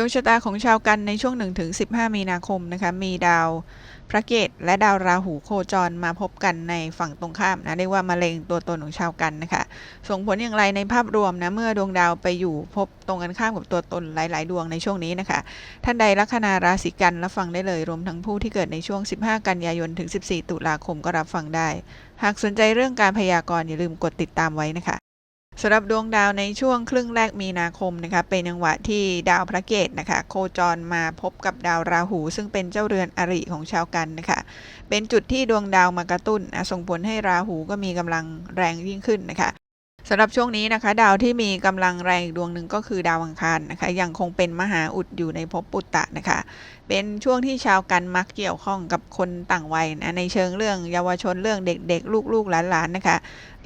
ดวงชะตาของชาวกันในช่วง 1-15 มีนาคมนะคะ มีดาวพระเกตและดาวราหูโคจรมาพบกันในฝั่งตรงข้ามนะเรียกว่ามาเร็งตัวตนของชาวกันนะคะ ส่งผลอย่างไรในภาพรวมนะเมื่อดวงดาวไปอยู่พบตรงกันข้ามกับตัวตนหลาย ๆ ดวงในช่วงนี้นะคะ ท่านใดลัคนาราศีกันรับฟังได้เลยรวมทั้งผู้ที่เกิดในช่วง 15 กันยายนถึง 14 ตุลาคมก็รับฟังได้ หากสนใจเรื่องการพยากรณ์อย่าลืมกดติดตามไว้นะคะ สำหรับดวงดาวในช่วงครึ่งแรกมีนาคมนะคะเป็นจังหวะที่ดาวพระเกตนะคะโคจรมาพบกับดาวราหู ซึ่งเป็นเจ้าเรือนอริของชาวกันนะคะเป็นจุดที่ดวงดาวมากระตุ้นนะส่งผลให้ราหูก็มีกำลังแรงยิ่งขึ้นนะคะสำหรับช่วงนี้นะคะ ดาวที่มีกำลังแรงอีกดวงหนึ่งก็คือดาวอังคารนะคะยังคงเป็นมหาอุดอยู่ในภพปุตตะนะคะ เป็นช่วงที่ชาวกันมักเกี่ยวข้องกับคนต่างวัยนะในเชิงเรื่องเยาวชนเรื่องเด็กๆ ลูกๆหลานๆนะคะ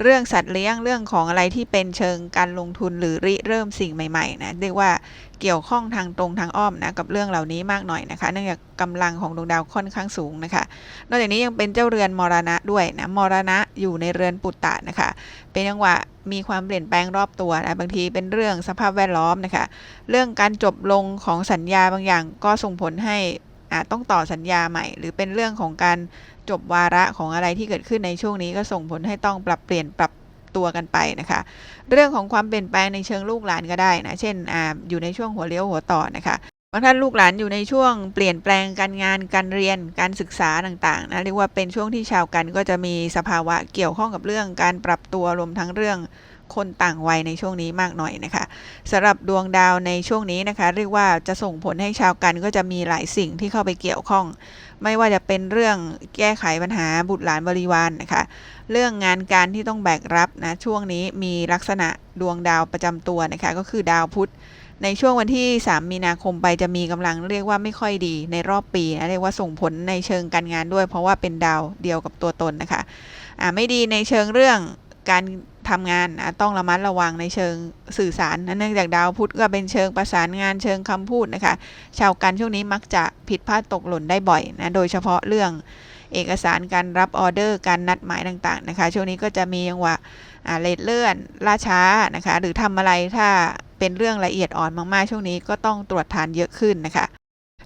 เรื่องสัตว์เลี้ยงเรื่องของอะไรที่เป็นเชิงการลงทุนหรือริเริ่มสิ่งใหม่ๆนะเรียกว่าเกี่ยวข้องทางตรงทางอ้อมนะกับเรื่องเหล่านี้มากหน่อยนะคะ เนื่องจากกำลังของดวงดาวค่อนข้างสูงนะคะ นอกจากนี้ยังเป็นเจ้าเรือนมรณะด้วยนะมรณะอยู่ในเรือนปุตตะนะคะ เป็นจังหวะมีความเปลี่ยนแปลงรอบตัวนะบางทีเป็นเรื่องสภาพแวดล้อมนะคะ เรื่องการจบลงของสัญญาบางอย่างก็ส่งผลให้อาจต้องต่อสัญญาใหม่ หรือเป็นเรื่องของการจบวาระของอะไรที่เกิดขึ้นในช่วงนี้ก็ส่งผลให้ต้องปรับเปลี่ยนปรับตัวกันไปนะคะ เรื่องของความเปลี่ยนแปลงในเชิงลูกหลานก็ได้นะ เช่นออยู่ในช่วงหัวเลี้ยวหัวต่อนะคะบางท่านลูกหลานอยู่ในช่วงเปลี่ยนแปลงการงานการเรียนการศึกษาต่างๆนะเรียกว่าเป็นช่วงที่ชาวกันก็จะมีสภาวะเกี่ยวข้องกับเรื่องการปรับตัวรวมทั้งเรื่อง คนต่างวัยในช่วงนี้มากหน่อยนะคะสำหรับดวงดาวในช่วงนี้นะคะ เรียกว่าจะส่งผลให้ชาวกันก็จะมีหลายสิ่งที่เข้าไปเกี่ยวข้อง ไม่ว่าจะเป็นเรื่องแก้ไขปัญหาบุตรหลานบริวารนนะคะ เรื่องงานการที่ต้องแบกรับนะช่วงนี้มีลักษณะดวงดาวประจำตัวนะคะ ก็คือดาวพุธในช่วงวันที่ 3 มีนาคมไปจะมีกำลังเรียกว่าไม่ค่อยดีในรอบปีนะเรียกว่าส่งผลในเชิงการงานด้วย เพราะว่าเป็นดาวเดียวกับตัวตนนะคะอ่าไม่ดีในเชิงเรื่องการ ทำงานนะต้องระมัดระวังในเชิงสื่อสารนะเนื่องจากดาวพุธก็เป็นเชิงประสานงานเชิงคำพูดนะคะ ชาวกันช่วงนี้มักจะผิดพลาดตกหล่นได้บ่อยนะโดยเฉพาะเรื่องเอกสารการรับออเดอร์การนัดหมายต่างๆนะคะ ช่วงนี้ก็จะมีจังหวะเลทเลื่อนล่าช้านะคะ หรือทำอะไรถ้าเป็นเรื่องละเอียดอ่อนมากๆ ช่วงนี้ก็ต้องตรวจทานเยอะขึ้นนะคะ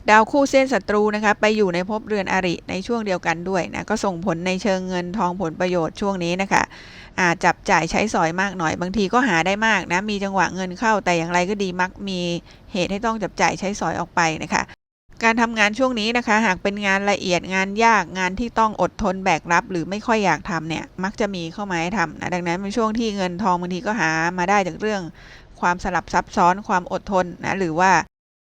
ดาวคู่เส้นศัตรูนะคะไปอยู่ในภพเรือนอริในช่วงเดียวกันด้วยนะก็ส่งผลในเชิงเงินทองผลประโยชน์ช่วงนี้นะคะอาจจับจ่ายใช้สอยมากหน่อย บางทีก็หาได้มากนะมีจังหวะเงินเข้าแต่อย่างไรก็ดีมักมีเหตุให้ต้องจับจ่ายใช้สอยออกไปนะคะการทำงานช่วงนี้นะคะ หากเป็นงานละเอียดงานยากงานที่ต้องอดทนแบกรับ หรือไม่ค่อยอยากทำเนี่ย มักจะมีเข้ามาให้ทำนะดังนั้นเป็นช่วงที่เงินทองบางทีก็หามาได้จากเรื่อง ความสลับซับซ้อนความอดทนนะหรือว่า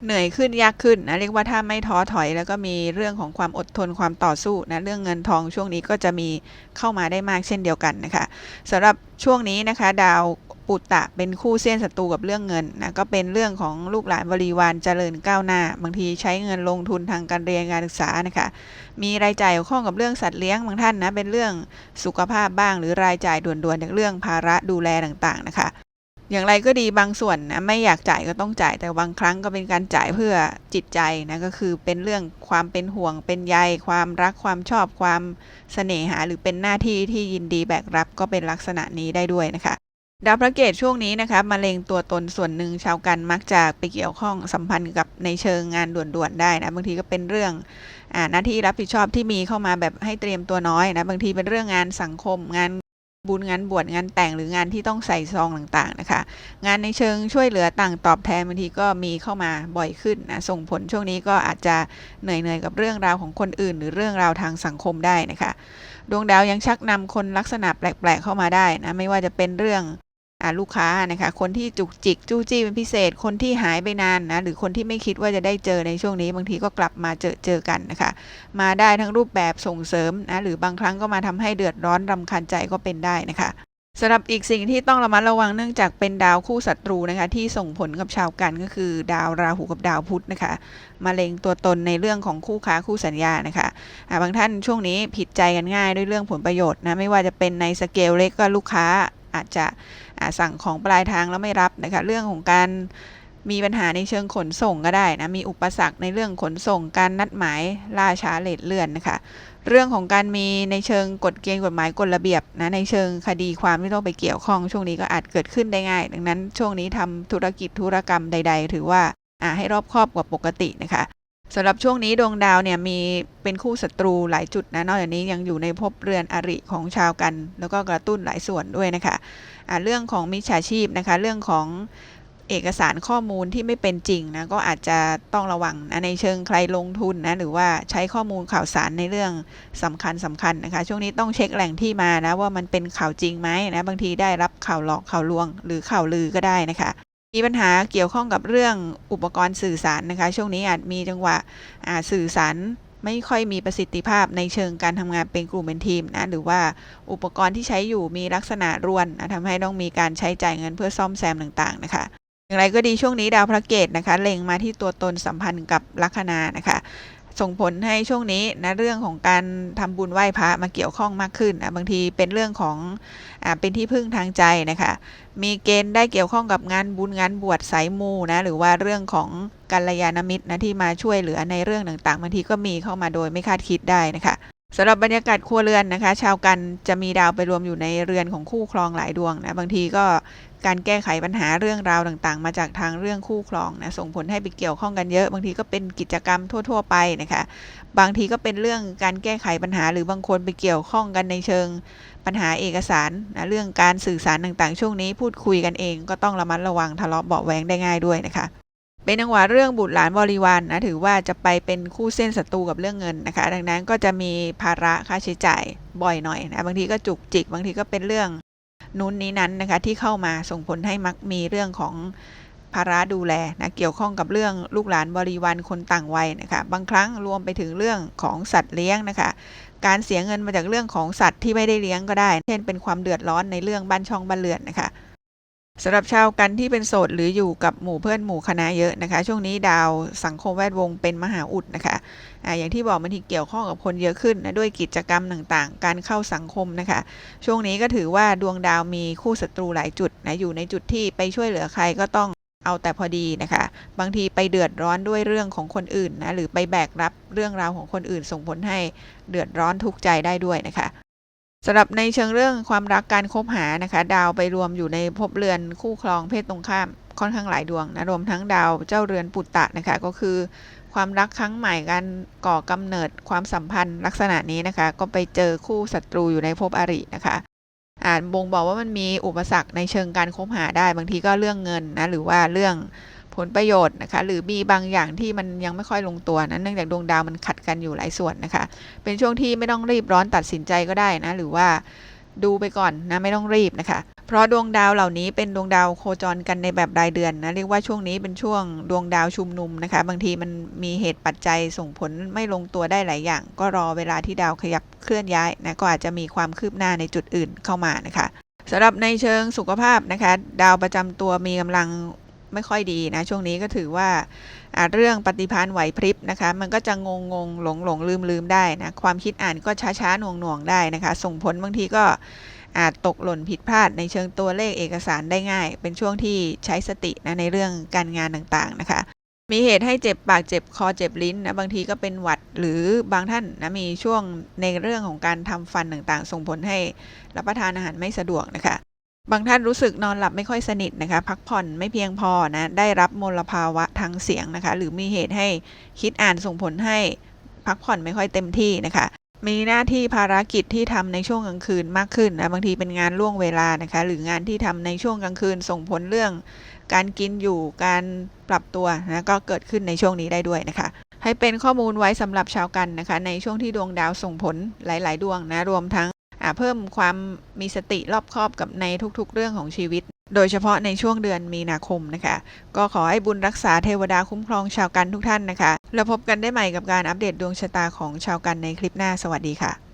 เหนื่อยขึ้นยากขึ้นนะเรียกว่าถ้าไม่ท้อถอย แล้วก็มีเรื่องของความอดทนความต่อสู้นะเรื่องเงินทองช่วงนี้ก็จะมีเข้ามาได้มากเช่นเดียวกันนะคะสำหรับช่วงนี้นะคะ ดาวปุตตะเป็นคู่เส้นศัตรูกับเรื่องเงินนะก็เป็นเรื่องของลูกหลานบริวารเจริญก้าวหน้า บางทีใช้เงินลงทุนทางการเรียนการศึกษานะคะมีรายจ่ายเกี่ยวข้องกับเรื่องสัตว์เลี้ยงบางท่านนะเป็นเรื่องสุขภาพบ้าง หรือรายจ่ายด่วนๆจากเรื่องภาระดูแลต่างๆนะคะ อย่างไรก็ดีบางส่วนนะไม่อยากจ่ายก็ต้องจ่ายแต่บางครั้งก็เป็นการจ่ายเพื่อจิตใจนะก็คือเป็นเรื่องความเป็นห่วงเป็นใยความรักความชอบความเสน่หา หรือเป็นหน้าที่ที่ยินดีแบกรับก็เป็นลักษณะนี้ได้ด้วยนะคะดาวพระเกตช่วงนี้นะคะมะเร็งตัวตนส่วนหนึ่งชาวกันมักจะไปเกี่ยวข้องสัมพันธ์กับในเชิงงานด่วนๆได้นะบางทีก็เป็นเรื่องหน้าที่รับผิดชอบที่มีเข้ามาแบบให้เตรียมตัวน้อยนะบางทีเป็นเรื่องงานสังคมงาน บุญงานบวชงานแต่งหรืองานที่ต้องใส่ซองต่างๆนะคะ งานในเชิงช่วยเหลือต่างตอบแทนบางทีก็มีเข้ามาบ่อยขึ้นนะส่งผลช่วงนี้ก็อาจจะเหนื่อยๆกับเรื่องราวของคนอื่น หรือเรื่องราวทางสังคมได้นะคะ ดวงดาวยังชักนำคนลักษณะแปลกๆเข้ามาได้นะไม่ว่าจะเป็นเรื่อง ลูกค้านะคะ คนที่จุกจิกจู้จี้เป็นพิเศษ คนที่หายไปนานนะหรือคนที่ไม่คิดว่าจะได้เจอในช่วงนี้ บางทีก็กลับมาเจอเจอกันนะคะ มาได้ทั้งรูปแบบส่งเสริมนะหรือบางครั้งก็มาทำให้เดือดร้อนรำคาญใจก็เป็นได้นะคะสำหรับอีกสิ่งที่ต้องระมัดระวังเนื่องจากเป็นดาวคู่ศัตรูนะคะ ที่ส่งผลกับชาวกันก็คือ ดาวราหูกับดาวพุธนะคะมาเลงตัวตนในเรื่องของคู่ค้าคู่สัญญานะคะบางท่านช่วงนี้ผิดใจกันง่ายด้วยเรื่องผลประโยชน์นะไม่ว่าจะเป็นในสเกลเล็กก็ลูกค้า อาจจะสั่งของปลายทางแล้วไม่รับนะคะ เรื่องของการมีปัญหาในเชิงขนส่งก็ได้นะ มีอุปสรรคในเรื่องขนส่ง การนัดหมายล่าช้าเลทเลื่อนนะคะ เรื่องของการมีในเชิงกฎเกณฑ์กฎหมายกฎระเบียบนะ ในเชิงคดีความที่ต้องไปเกี่ยวข้อง ช่วงนี้ก็อาจเกิดขึ้นได้ง่าย ดังนั้นช่วงนี้ทำธุรกิจธุรกรรมใด ๆ ถือว่าให้รอบครอบกว่าปกตินะคะ สำหรับช่วงนี้ดวงดาวเนี่ยมีเป็นคู่ศัตรูหลายจุดนะนอกจากนี้ยังอยู่ในภพเรือนอริของชาวกัน แล้วก็กระตุ้นหลายส่วนด้วยนะคะอ่าเรื่องของมิจฉาชีพนะคะ เรื่องของเอกสารข้อมูลที่ไม่เป็นจริงนะก็อาจจะต้องระวังนะในเชิงใครลงทุนนะหรือว่าใช้ข้อมูลข่าวสารในเรื่องสำคัญสำคัญนะคะ ช่วงนี้ต้องเช็คแหล่งที่มานะว่ามันเป็นข่าวจริงไหมนะบางทีได้รับข่าวหลอกข่าวลวง หรือข่าวลือก็ได้นะคะ มีปัญหาเกี่ยวข้องกับเรื่องอุปกรณ์สื่อสารนะคะ ช่วงนี้อาจมีจังหวะสื่อสารไม่ค่อยมีประสิทธิภาพในเชิงการทำงานเป็นกลุ่มเป็นทีมนะหรือว่าอุปกรณ์ที่ใช้อยู่มีลักษณะรวนนะทำให้ต้องมีการใช้จ่ายเงินเพื่อซ่อมแซมต่างๆนะคะ อย่างไรก็ดีช่วงนี้ดาวพระเกตนะคะเล็งมาที่ตัวตนสัมพันธ์กับลัคนานะคะ ส่งผลให้ช่วงนี้นะเรื่องของการทำบุญไหว้พระมาเกี่ยวข้องมากขึ้นนะบางทีเป็นเรื่องของอ่าเป็นที่พึ่งทางใจนะคะมีเกณฑ์ได้เกี่ยวข้องกับงานบุญงานบวชสายมูนะหรือว่าเรื่องของกัลยาณมิตรนะที่มาช่วยเหลือในเรื่องต่างๆบางทีก็มีเข้ามาโดยไม่คาดคิดได้นะคะ สำหรับบรรยากาศครัวเรือนนะคะ ชาวกันจะมีดาวไปรวมอยู่ในเรือนของคู่ครองหลายดวงนะบางทีก็การแก้ไขปัญหาเรื่องราวต่างๆ มาจากทางเรื่องคู่ครองนะส่งผลให้ไปเกี่ยวข้องกันเยอะ บางทีก็เป็นกิจกรรมทั่ว ๆ ไปนะคะบางทีก็เป็นเรื่องการแก้ไขปัญหา หรือบางคนไปเกี่ยวข้องกันในเชิงปัญหาเอกสารนะเรื่องการสื่อสารต่างๆ ช่วงนี้พูดคุยกันเอง ก็ต้องระมัดระวังทะเลาะเบาะแวงได้ง่ายด้วยนะคะ เป็นจังหวะเรื่องบุตรหลานบริวารนนะถือว่าจะไปเป็นคู่เส้นศัตรูกับเรื่องเงินนะคะ ดังนั้นก็จะมีภาระค่าใช้จ่ายบ่อยหน่อยนะบางทีก็จุกจิก บางทีก็เป็นเรื่องนู้นนี้นั้นนะคะที่เข้ามาส่งผลให้มักมีเรื่องของภาระดูแลนะเกี่ยวข้องกับเรื่องลูกหลานบริวารคนต่างวัยนะคะบางครั้งรวมไปถึงเรื่องของสัตว์เลี้ยงนะคะ การเสียเงินมาจากเรื่องของสัตว์ที่ไม่ได้เลี้ยงก็ได้ เช่นเป็นความเดือดร้อนในเรื่องบ้านช่องบ้านเรือนนะคะ สำหรับชาวกันที่เป็นโสดหรืออยู่กับหมู่เพื่อนหมู่คณะเยอะนะคะ ช่วงนี้ดาวสังคมแวดวงเป็นมหาอุดนะคะอ่าอย่างที่บอกบางทีเกี่ยวข้องกับคนเยอะขึ้นนะด้วยกิจกรรมต่างๆ การเข้าสังคมนะคะ ช่วงนี้ก็ถือว่าดวงดาวมีคู่ศัตรูหลายจุดนะอยู่ในจุดที่ไปช่วยเหลือใครก็ต้องเอาแต่พอดีนะคะ บางทีไปเดือดร้อนด้วยเรื่องของคนอื่นนะหรือไปแบกรับเรื่องราวของคนอื่นส่งผลให้เดือดร้อนทุกข์ใจได้ด้วยนะคะ สำหรับในเชิงเรื่องความรักการคบหานะคะ ดาวไปรวมอยู่ในภพเรือนคู่ครองเพศตรงข้ามค่อนข้างหลายดวงนะรวมทั้งดาวเจ้าเรือนปุตตะนะคะก็คือ ความรักครั้งใหม่การก่อกำเนิดความสัมพันธ์ลักษณะนี้นะคะ ก็ไปเจอคู่ศัตรูอยู่ในภพอรินะคะอาจบ่งบอกว่ามันมีอุปสรรคในเชิงการคบหาได้ บางทีก็เรื่องเงินนะหรือว่าเรื่อง ผลประโยชน์นะคะ หรือมีบางอย่างที่มันยังไม่ค่อยลงตัวนะเนื่องจากดวงดาวมันขัดกันอยู่หลายส่วนนะคะ เป็นช่วงที่ไม่ต้องรีบร้อนตัดสินใจก็ได้นะ หรือว่าดูไปก่อนนะไม่ต้องรีบนะคะ เพราะดวงดาวเหล่านี้เป็นดวงดาวโคจรกันในแบบรายเดือนนะเรียกว่าช่วงนี้เป็นช่วงดวงดาวชุมนุมนะคะ บางทีมันมีเหตุปัจจัยส่งผลไม่ลงตัวได้หลายอย่าง ก็รอเวลาที่ดาวขยับเคลื่อนย้ายนะก็อาจจะมีความคืบหน้าในจุดอื่นเข้ามานะคะสำหรับในเชิงสุขภาพนะคะ ดาวประจำตัวมีกำลัง ไม่ค่อยดีนะ ช่วงนี้ก็ถือว่าเรื่องปฏิภาณไหวพริบนะคะ มันก็จะงงงงหลงหลงลืมลืมได้นะ ความคิดอ่านก็ช้าช้าหน่วงหน่วงได้นะคะ ส่งผลบางทีก็อาจตกหล่นผิดพลาดในเชิงตัวเลขเอกสารได้ง่าย เป็นช่วงที่ใช้สตินะในเรื่องการงานต่างๆนะคะ มีเหตุให้เจ็บปากเจ็บคอเจ็บลิ้นนะบางทีก็เป็นหวัดหรือบางท่านนะมีช่วงในเรื่องของการทำฟันต่างๆ ส่งผลให้รับประทานอาหารไม่สะดวกนะคะ บางท่านรู้สึกนอนหลับไม่ค่อยสนิทนะคะ พักผ่อนไม่เพียงพอนะได้รับมลภาวะทางเสียงนะคะ หรือมีเหตุให้คิดอ่านส่งผลให้พักผ่อนไม่ค่อยเต็มที่นะคะ มีหน้าที่ภารกิจที่ทำในช่วงกลางคืนมากขึ้นนะบางทีเป็นงานล่วงเวลานะคะ หรืองานที่ทำในช่วงกลางคืนส่งผลเรื่อง การกินอยู่การปรับตัวนะก็เกิดขึ้นในช่วงนี้ได้ด้วยนะคะ ให้เป็นข้อมูลไว้สำหรับชาวกันนะคะ ในช่วงที่ดวงดาวส่งผลหลาย ๆ ดวงนะรวมทั้ง เพิ่มความมีสติรอบคอบกับในทุกๆ เรื่องของชีวิต โดยเฉพาะในช่วงเดือนมีนาคมนะคะ ก็ขอให้บุญรักษาเทวดาคุ้มครองชาวกันทุกท่านนะคะ แล้วพบกันได้ใหม่กับการอัปเดตดวงชะตาของชาวกันในคลิปหน้าสวัสดีค่ะ